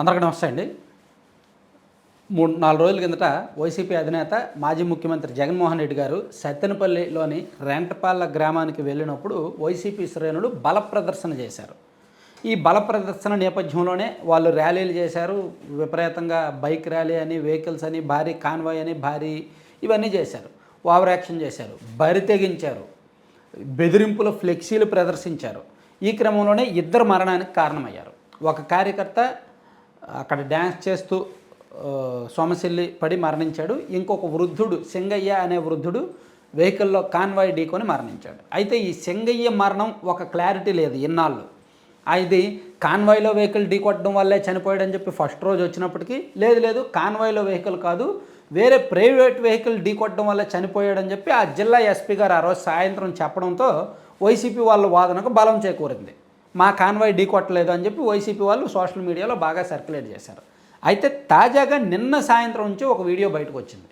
అందరికీ నమస్తే అండి. మూడు నాలుగు రోజుల కిందట వైసీపీ అధినేత మాజీ ముఖ్యమంత్రి జగన్మోహన్ రెడ్డి గారు సత్తెనపల్లిలోని రెంటపాళ్ళ గ్రామానికి వెళ్ళినప్పుడు వైసీపీ శ్రేణులు బల ప్రదర్శన చేశారు. ఈ బల ప్రదర్శన నేపథ్యంలోనే వాళ్ళు ర్యాలీలు చేశారు. విపరీతంగా బైక్ ర్యాలీ అని వెహికల్స్ అని భారీ కాన్వాయ్ అని భారీ ఇవన్నీ చేశారు. ఓవర్ యాక్షన్ చేశారు. బరి తెగించారు. బెదిరింపుల ఫ్లెక్సీలు ప్రదర్శించారు. ఈ క్రమంలోనే ఇద్దరు మరణానికి కారణమయ్యారు. ఒక కార్యకర్త అక్కడ డ్యాన్స్ చేస్తూ సోమశిల్లి పడి మరణించాడు. ఇంకొక వృద్ధుడు సింగయ్య అనే వృద్ధుడు వెహికల్లో కాన్వాయ్ ఢీకొని మరణించాడు. అయితే ఈ సింగయ్య మరణం ఒక క్లారిటీ లేదు ఇన్నాళ్ళు. ఇది కాన్వాయ్లో వెహికల్ ఢీకొట్టడం వల్లే చనిపోయాడని చెప్పి ఫస్ట్ రోజు వచ్చినప్పటికీ లేదు లేదు కాన్వాయ్లో వెహికల్ కాదు వేరే ప్రైవేట్ వెహికల్ ఢీకొట్టడం వల్ల చనిపోయాడని చెప్పి ఆ జిల్లా ఎస్పీ గారు ఆ రోజు సాయంత్రం చెప్పడంతో వైసీపీ వాళ్ళ వాదనకు బలం చేకూరింది. మా కాన్వాయ్ ఢీకొట్టలేదు అని చెప్పి వైసీపీ వాళ్ళు సోషల్ మీడియాలో బాగా సర్క్యులేట్ చేశారు. అయితే తాజాగా నిన్న సాయంత్రం నుంచి ఒక వీడియో బయటకు వచ్చింది.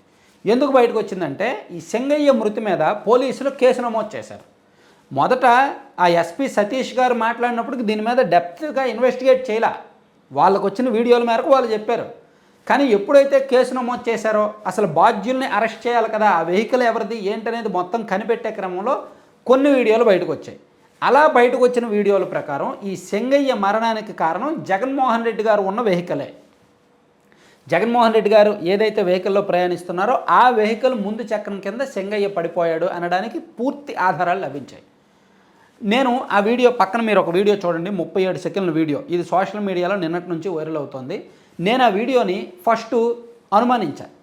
ఎందుకు బయటకు వచ్చిందంటే ఈ సింగయ్య మృతి మీద పోలీసులు కేసు నమోదు చేశారు. మొదట ఆ ఎస్పీ సతీష్ గారు మాట్లాడినప్పటికి దీని మీద డెప్త్గా ఇన్వెస్టిగేట్ చేయలే. వాళ్ళకు వచ్చిన వీడియోల మేరకు వాళ్ళు చెప్పారు. కానీ ఎప్పుడైతే కేసు నమోదు చేశారో అసలు బాధ్యుల్ని అరెస్ట్ చేయాలి కదా ఆ వెహికల్ ఎవరిది ఏంటనేది మొత్తం కనిపెట్టే క్రమంలో కొన్ని వీడియోలు బయటకు వచ్చాయి. అలా బయటకు వచ్చిన వీడియోల ప్రకారం ఈ సెంగయ్య మరణానికి కారణం జగన్మోహన్ రెడ్డి గారు ఉన్న వెహికలే. జగన్మోహన్ రెడ్డి గారు ఏదైతే వెహికల్లో ప్రయాణిస్తున్నారో ఆ వెహికల్ ముందు చక్రం కింద సెంగయ్య పడిపోయాడు అనడానికి పూర్తి ఆధారాలు లభించాయి. నేను ఆ వీడియో పక్కన మీరు ఒక వీడియో చూడండి ముప్పై ఏడు సెకండ్ల వీడియో. ఇది సోషల్ మీడియాలో నిన్నటి నుంచి వైరల్ అవుతోంది. నేను ఆ వీడియోని ఫస్ట్ అనుమానించాను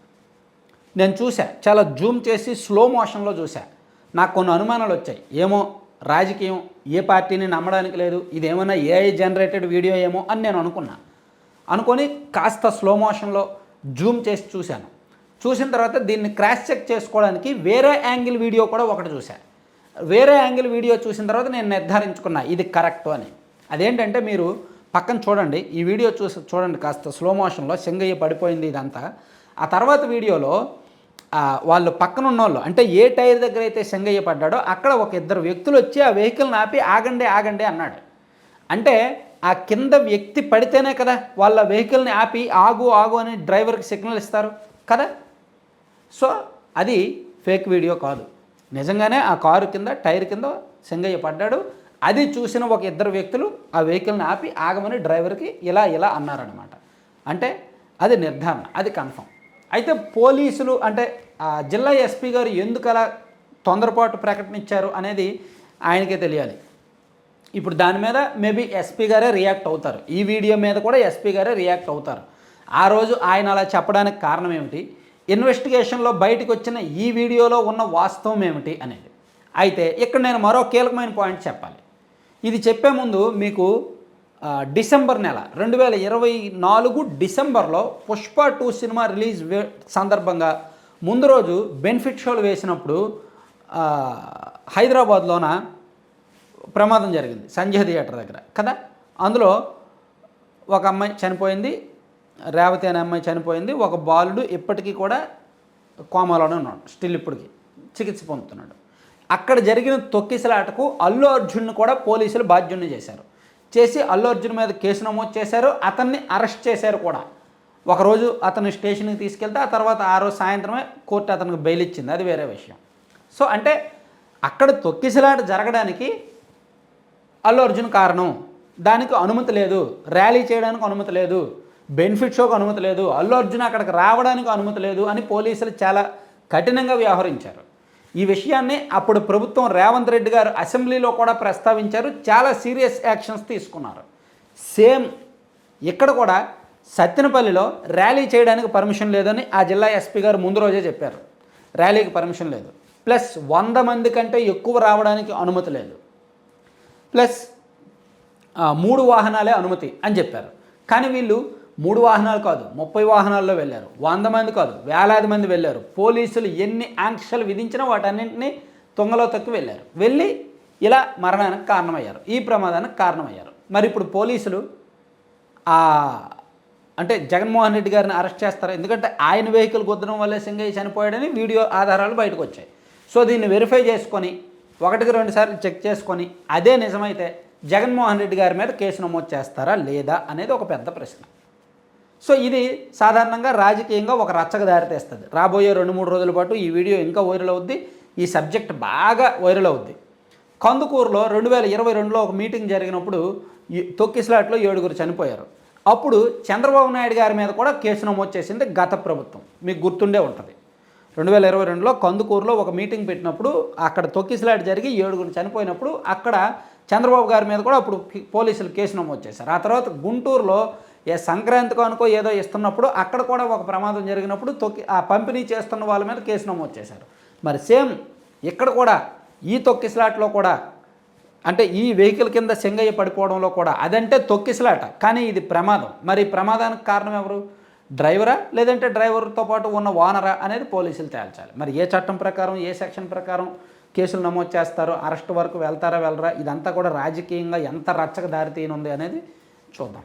నేను చూసా చాలా జూమ్ చేసి స్లో మోషన్లో చూసా నాకు కొన్ని అనుమానాలు వచ్చాయి. ఏమో రాజకీయం ఏ పార్టీని నమ్మడానికి లేదు ఇదేమైనా ఏఐ జనరేటెడ్ వీడియో ఏమో అని నేను అనుకున్నా. అనుకొని కాస్త స్లో మోషన్లో జూమ్ చేసి చూశాను. చూసిన తర్వాత దీన్ని క్రాష్ చెక్ చేసుకోవడానికి వేరే యాంగిల్ వీడియో కూడా ఒకటి చూశాను వేరే యాంగిల్ వీడియో చూసిన తర్వాత నేను నిర్ధారించుకున్నా ఇది కరెక్ట్ అని. అదేంటంటే మీరు పక్కన చూడండి ఈ వీడియో చూసి చూడండి కాస్త స్లో మోషన్లో సింగయ్య పడిపోయింది ఇదంతా. ఆ తర్వాత వీడియోలో వాళ్ళు పక్కన ఉన్న వాళ్ళు అంటే ఏ టైర్ దగ్గర అయితే సింగయ్య పడ్డాడో అక్కడ ఒక ఇద్దరు వ్యక్తులు వచ్చి ఆ వెహికల్ని ఆపి ఆగండి ఆగండి అన్నాడు. అంటే ఆ కింద వ్యక్తి పడితేనే కదా వాళ్ళ వెహికల్ని ఆపి ఆగు ఆగు అని డ్రైవర్కి సిగ్నల్ ఇస్తారు కదా. సో అది ఫేక్ వీడియో కాదు. నిజంగానే ఆ కారు కింద టైర్ కింద సింగయ్య పడ్డాడు. అది చూసిన ఒక ఇద్దరు వ్యక్తులు ఆ వెహికల్ని ఆపి ఆగమని డ్రైవర్కి ఇలా ఇలా అన్నారనమాట అంటే అది నిర్ధారణ అది కన్ఫర్మ్. అయితే పోలీసులు అంటే జిల్లా ఎస్పీ గారు ఎందుకు అలా తొందరపాటు ప్రకటన ఇచ్చారు అనేది ఆయనకే తెలియాలి. ఇప్పుడు దాని మీద మేబీ ఎస్పీ గారే రియాక్ట్ అవుతారు. ఈ వీడియో మీద కూడా ఎస్పీ గారే రియాక్ట్ అవుతారు. ఆ రోజు ఆయన అలా చెప్పడానికి కారణం ఏమిటి? ఇన్వెస్టిగేషన్లో బయటకు వచ్చిన ఈ వీడియోలో ఉన్న వాస్తవం ఏమిటి అనేది. అయితే ఇక్కడ నేను మరో కీలకమైన పాయింట్ చెప్పాలి. ఇది చెప్పే ముందు మీకు డిసెంబర్ నెల రెండు వేల ఇరవై నాలుగు డిసెంబర్లో పుష్ప టూ సినిమా రిలీజ్ సందర్భంగా ముందు రోజు బెనిఫిట్ షోలు వేసినప్పుడు హైదరాబాద్లోన ప్రమాదం జరిగింది సంజయ్ థియేటర్ దగ్గర కదా? అందులో ఒక అమ్మాయి చనిపోయింది రేవతి అనే అమ్మాయి చనిపోయింది ఒక బాలుడు ఇప్పటికీ కూడా కోమాలోనే ఉన్నాడు స్టిల్ ఇప్పటికి చికిత్స పొందుతున్నాడు. అక్కడ జరిగిన తొక్కిసలాటకు అల్లు అర్జున్ను కూడా పోలీసులు బాధ్యుని చేశారు. చేసి అల్లు అర్జున్ మీద కేసు నమోదు చేశారు అతన్ని అరెస్ట్ చేశారు కూడా. ఒకరోజు అతన్ని స్టేషన్కి తీసుకెళ్తే ఆ తర్వాత ఆ రోజు సాయంత్రమే కోర్టు అతనికి బెయిల్ ఇచ్చింది. అది వేరే విషయం. సో అంటే అక్కడ తొక్కిసలాట జరగడానికి అల్లు అర్జున్ కారణం. దానికి అనుమతి లేదు. ర్యాలీ చేయడానికి అనుమతి లేదు. బెనిఫిట్ షోకు అనుమతి లేదు. అల్లు అర్జున్ అక్కడికి రావడానికి అనుమతి లేదు అని పోలీసులు చాలా కఠినంగా వ్యవహరించారు. ఈ విషయాన్ని అప్పుడు ప్రభుత్వం రేవంత్ రెడ్డి గారు అసెంబ్లీలో కూడా ప్రస్తావించారు. చాలా సీరియస్ యాక్షన్స్ తీసుకున్నారు. సేమ్ ఇక్కడ కూడా సత్తెనపల్లిలో ర్యాలీ చేయడానికి పర్మిషన్ లేదని ఆ జిల్లా ఎస్పీ గారు ముందు రోజే చెప్పారు. ర్యాలీకి పర్మిషన్ లేదు. ప్లస్ వంద మంది కంటే ఎక్కువ రావడానికి అనుమతి లేదు. ప్లస్ మూడు వాహనాలే అనుమతి అని చెప్పారు. కానీ వీళ్ళు మూడు వాహనాలు కాదు ముప్పై వాహనాల్లో వెళ్ళారు. వంద మంది కాదు వేలాది మంది వెళ్ళారు. పోలీసులు ఎన్ని ఆంక్షలు విధించినా వాటన్నింటినీ తొంగలో తొక్కి వెళ్ళారు. వెళ్ళి ఇలా మరణానికి కారణమయ్యారు. ఈ ప్రమాదానికి కారణమయ్యారు. మరి ఇప్పుడు పోలీసులు ఆ అంటే జగన్మోహన్ రెడ్డి గారిని అరెస్ట్ చేస్తారు. ఎందుకంటే ఆయన వెహికల్ గుద్దడం వల్లే సింగయ్య చనిపోయాడని వీడియో ఆధారాలు బయటకు వచ్చాయి. సో దీన్ని వెరిఫై చేసుకొని ఒకటికి రెండు సార్లు చెక్ చేసుకొని అదే నిజమైతే జగన్మోహన్ రెడ్డి గారి మీద కేసు నమోదు చేస్తారా లేదా అనేది ఒక పెద్ద ప్రశ్న. సో ఇది సాధారణంగా రాజకీయంగా ఒక రచ్చకు దారితీస్తుంది రాబోయే రెండు మూడు రోజుల పాటు ఈ వీడియో ఇంకా వైరల్ అవుద్ది. ఈ సబ్జెక్ట్ బాగా వైరల్ అవుద్ది. కందుకూరులో రెండు వేల ఇరవై రెండులో ఒక మీటింగ్ జరిగినప్పుడు ఈ తొక్కిసలాట్లో ఏడుగురు చనిపోయారు. అప్పుడు చంద్రబాబు నాయుడు గారి మీద కూడా కేసు నమోదు చేసింది గత ప్రభుత్వం. మీకు గుర్తుండే ఉంటుంది. రెండు వేల ఇరవై రెండులో కందుకూరులో ఒక మీటింగ్ పెట్టినప్పుడు అక్కడ తొక్కిసలాట జరిగి ఏడుగురు చనిపోయినప్పుడు అక్కడ చంద్రబాబు గారి మీద కూడా అప్పుడు పోలీసులు కేసు నమోదు చేశారు. ఆ తర్వాత గుంటూరులో ఏ సంక్రాంతికో అనుకో ఏదో ఇస్తున్నప్పుడు అక్కడ కూడా ఒక ప్రమాదం జరిగినప్పుడు తొక్కి ఆ పంపిణీ చేస్తున్న వాళ్ళ మీద కేసు నమోదు చేశారు. మరి సేమ్ ఇక్కడ కూడా ఈ తొక్కిసలాట్లో కూడా అంటే ఈ వెహికల్ కింద సింగయ్య పడిపోవడంలో కూడా అదంటే తొక్కిసలాట కానీ ఇది ప్రమాదం. మరి ప్రమాదానికి కారణం ఎవరు? డ్రైవరా? లేదంటే డ్రైవర్తో పాటు ఉన్న ఓనరా అనేది పోలీసులు తేల్చాలి. మరి ఏ చట్టం ప్రకారం ఏ సెక్షన్ ప్రకారం కేసులు నమోదు చేస్తారో అరెస్ట్ వరకు వెళ్తారా వెళ్ళరా? ఇదంతా కూడా రాజకీయంగా ఎంత రచ్చక దారితీయనుంది అనేది చూద్దాం.